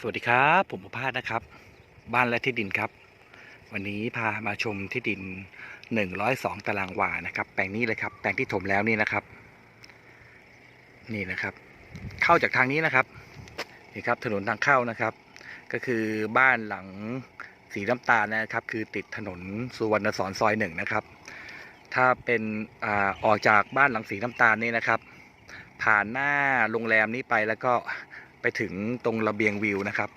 สวัสดีครับ ผมประภาสนะครับ บ้านและที่ดินครับ วันนี้พามาชมที่ดิน 102 ตารางวานะครับ แปลงนี้เลยครับ แปลงที่ถมแล้วนี่นะครับ นี่นะครับ เข้าจากทางนี้นะครับนี่ครับถนนทางเข้านะครับ ก็คือบ้านหลังสีน้ำตาลนะครับ คือติดถนนสุวรรณสอนซอยหนึ่งนะครับ ถ้าเป็นอออกจากบ้านหลังสีน้ำตาลนี่นะครับ ผ่านหน้าโรงแรมนี้ไปแล้วก็ ไปถึงตรงระเบียงวิวนะครับ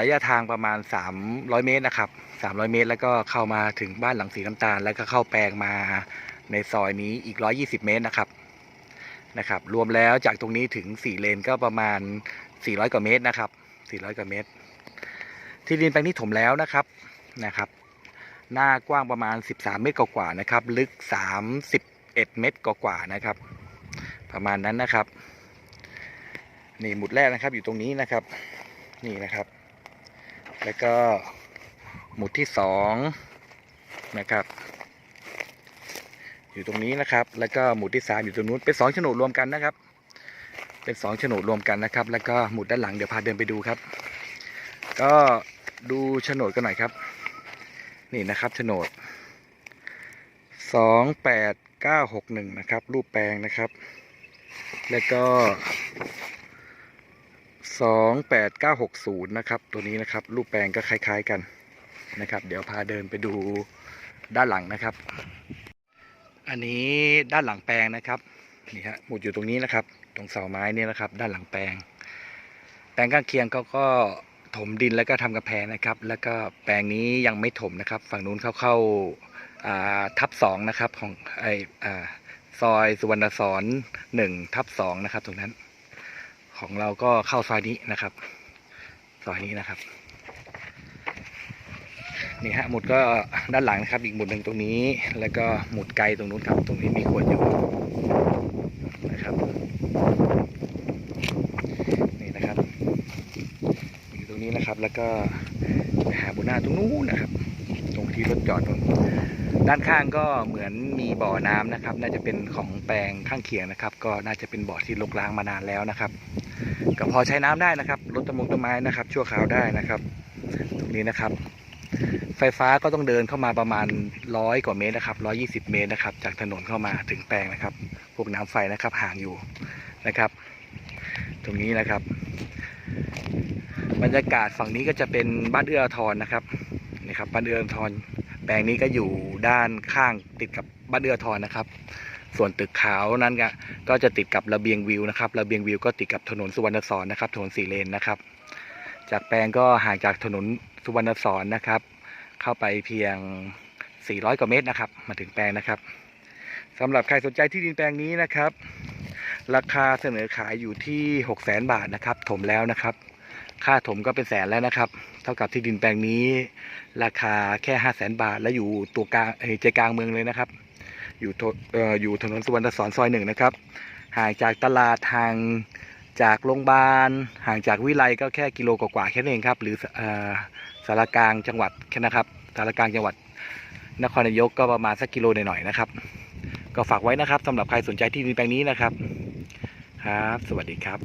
ระยะทางประมาณ 300 เมตรนะครับ 300 เมตร แล้วก็เข้ามาถึงบ้านหลังสีน้ำตาล แล้วก็เข้าแปลงมาในซอยนี้อีก 120 เมตรนะครับนะครับ รวมแล้วจากตรงนี้ถึง 4 เลนก็ประมาณ 400 กว่าเมตรนะครับ 400 กว่าเมตร ที่ดินแปลงนี้ถมแล้วนะครับนะครับ หน้ากว้างประมาณ 13 เมตรกว่าๆนะครับ ลึก 31 เมตรกว่าๆนะครับ ประมาณนั้นนะครับ นี่หมุดแรกนะครับอยู่ตรงนี้นะครับ นี่นะครับ แล้วก็หมุดที่สองนะครับ อยู่ตรงนี้นะครับ แล้วก็หมุดที่สามอยู่ตรงนู้นเป็นสองโฉนดรวมกันนะครับ เป็นสองโฉนดรวมกันนะครับ แล้วก็หมุดด้านหลังเดี๋ยวพาเดินไปดูครับ ก็ดูโฉนดกันหน่อยครับ นี่นะครับโฉนดสองแปดเก้าหกหนึ่งนะครับ รูปแปลงนะครับ แล้วก็ สองแปดเก้าหกศูนย์นะครับ ตัวนี้นะครับ รูปแปลงก็คล้าย ๆกันนะครับ เดี๋ยวพาเดินไปดูด้านหลังนะครับ อันนี้ด้านหลังแปลงนะครับนี่ฮะหมุดอยู่ตรงนี้นะครับ ตรงเสาไม้เนี่ยนะครับ ด้านหลังแปลง แปลงข้างเคียงเขาก็ถมดินแล้วก็ทำกระแพงนะครับ แล้วก็แปลงนี้ยังไม่ถมนะครับ ฝั่งนู้นเขาเข้าทับสองนะครับของไอ,อซอยสุวรรณสอนหนึ่งทับสองนะครับ ตรงนั้น ของเราก็เข้าซอยนี้นะครับซอยนี้นะครับนี่ฮะหมุดก็ด้านหลังนะครับ อีกหมุดหนึ่งตรงนี้ แล้วก็หมุดไกลตรงนู้นครับ ตรงนี้มีขวดอยู่นะครับนี่นะครับอยู่ตรงนี้นะครับแล้วก็หาบุญหน้าตรงนู้นนะครับ ตรงที่รถจอดตรงด้านข้างก็เหมือนมีบ่อน้ำนะครับ น่าจะเป็นของแปลงข้างเคียงนะครับ ก็น่าจะเป็นบ่อที่ลกล้างมานานแล้วนะครับ ก็พอใช้น้ำได้นะครับรถต้นมงต้นไม้นะครับ ชั่วคราวได้นะครับ ตรงนี้นะครับ ไฟฟ้าก็ต้องเดินเข้ามาประมาณร้อยกว่าเมตรนะครับร้อยี่สิบเมตรนะครับ จากถนนเข้ามาถึงแปลงนะครับ พวกน้ำไฟนะครับห่างอยู่นะครับ ตรงนี้นะครับ บรรยากาศฝั่งนี้ก็จะเป็นบ้านเอื้อทรนะครับนี่ครับบ้านเอื้ออาทรแปลงนี้ก็อยู่ด้านข้างติดกับบ้านเอื้ออาทรนะครับ ส่วนตึกขาวนั้นก็ก็จะติดกับระเบียงวิวนะครับ ระเบียงวิวก็ติดกับถนนสุวรรณสอนนะครับ ถนนสี่เลนนะครับ จากแปลงก็ห่างจากถนนสุวรรณสอนนะครับ เข้าไปเพียง 400 กว่าเมตรนะครับ มาถึงแปลงนะครับสำหรับใครสนใจที่ดินแปลงนี้นะครับ ราคาเสนอขายอยู่ที่ 6 0 0 0 0 0บาทนะครับ ถมแล้วนะครับ ค่าถมก็เป็นแสนแล้วนะครับ เท่ากับที่ดินแปลงนี้ ราคาแค่ห้าแสนบาทและอยู่ตัวกลางใจกลางเมืองเลยนะครับ อยู่ถเอ่อยู่ถนนสุวรรณสอนซอยหนึ่งนะครับ ห่างจากตลาดทางจากโรงพยาบาล ห่างจากวิไลก็แค่กิโลกว่าๆแค่นั้นเองครับ หรือเอ่อสารกลางจังหวัดแค่นะครับสารกลางจังหวัดนครนายกก็ประมาณสักกิโลหน่อยๆนะครับ ก็ฝากไว้นะครับสำหรับใครสนใจที่ดินแปลงนี้นะครับ ครับ สวัสดีครับ